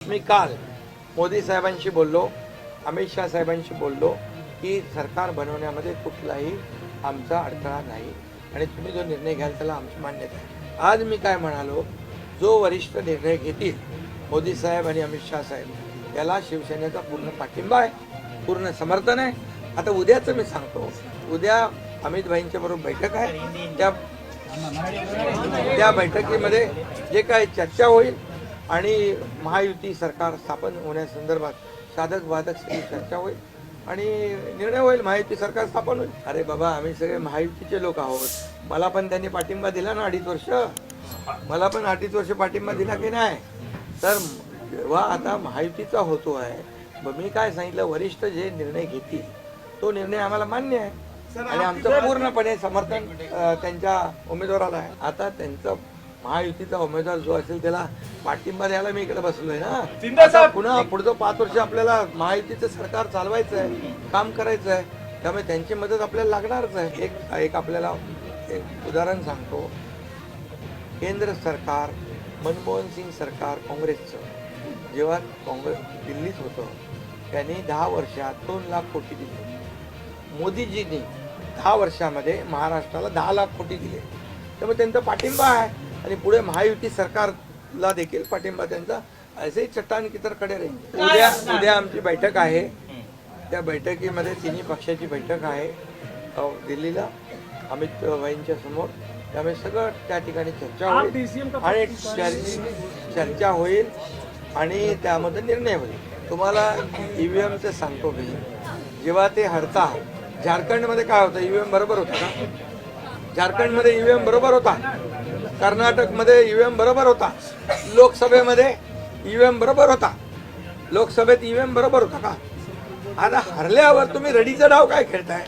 मी काल मोदी साहेबांशी बोललो अमित शहा साहेबांशी बोललो की सरकार बनवण्यामध्ये कुठलाही आमचा अडथळा नाही आणि तुम्ही जो निर्णय घ्याल त्याला आमची मान्यता आहे. आज मी काय म्हणालो जो वरिष्ठ निर्णय घेतील मोदी साहेब आणि अमित शहा साहेब त्याला शिवसेनेचा पूर्ण पाठिंबा आहे पूर्ण समर्थन आहे. आता उद्याचं मी सांगतो उद्या अमित भाईंच्या बरोबर बैठक आहे. त्या त्या बैठकीमध्ये जे काय चर्चा होईल आणि महायुती सरकार स्थापन होण्यासंदर्भात साधक बाधक सगळी चर्चा होईल आणि निर्णय होईल महायुती सरकार स्थापन होईल. अरे बाबा आम्ही सगळे महायुतीचे लोक आहोत. मला पण त्यांनी पाठिंबा दिला ना अडीच वर्ष. मला पण अडीच वर्ष पाठिंबा दिला की नाही? तर जेव्हा आता महायुतीचा होतो आहे मग मी काय सांगितलं? वरिष्ठ जे निर्णय घेतील तो निर्णय आम्हाला मान्य आहे. आणि आमचं पूर्णपणे समर्थन त्यांच्या उमेदवाराला आहे. आता त्यांचं महायुतीचा उमेदवार जो असेल त्याला पाठिंबा द्यायला मी इकडे बसलोय ना. आता पुन्हा पुढचं पाच वर्ष आपल्याला महायुतीचं सरकार चालवायचं आहे काम करायचं आहे त्यामुळे त्यांची मदत आपल्याला लागणारच आहे. एक एक आपल्याला एक उदाहरण सांगतो. केंद्र सरकार मनमोहन सिंग सरकार काँग्रेसचं. जेव्हा काँग्रेस दिल्लीत होतं त्यांनी दहा वर्षात दोन लाख कोटी दिले. मोदीजींनी दहा वर्षामध्ये महाराष्ट्राला दहा लाख कोटी दिले. त्यामुळे त्यांचा पाठिंबा आहे. आणि पुढे महायुती सरकारला देखील पाठिंबा त्यांचा असे चट्टान की तर कडे राहील. उद्या उद्या आमची बैठक आहे. त्या बैठकीमध्ये तिन्ही पक्षाची बैठक आहे. दिल्लीला अमित भाईंच्या समोर. त्यामुळे सगळं त्या ठिकाणी चर्चा होईल आणि चर- चर्चा होईल आणि त्यामध्ये निर्णय होईल. तुम्हाला ईव्हीएमचं सांगतो मी. जेव्हा ते हरता झारखंडमध्ये काय होतं? ईव्हीएम बरोबर होतं का? झारखंडमध्ये ईव्हीएम बरोबर होता. कर्नाटकमध्ये ईव्हीएम बरोबर होता. लोकसभेमध्ये ईव्हीएम बरोबर होता. लोकसभेत ईव्हीएम बरोबर होता का? आता हरल्यावर तुम्ही रडीचा डाव काय खेळताय?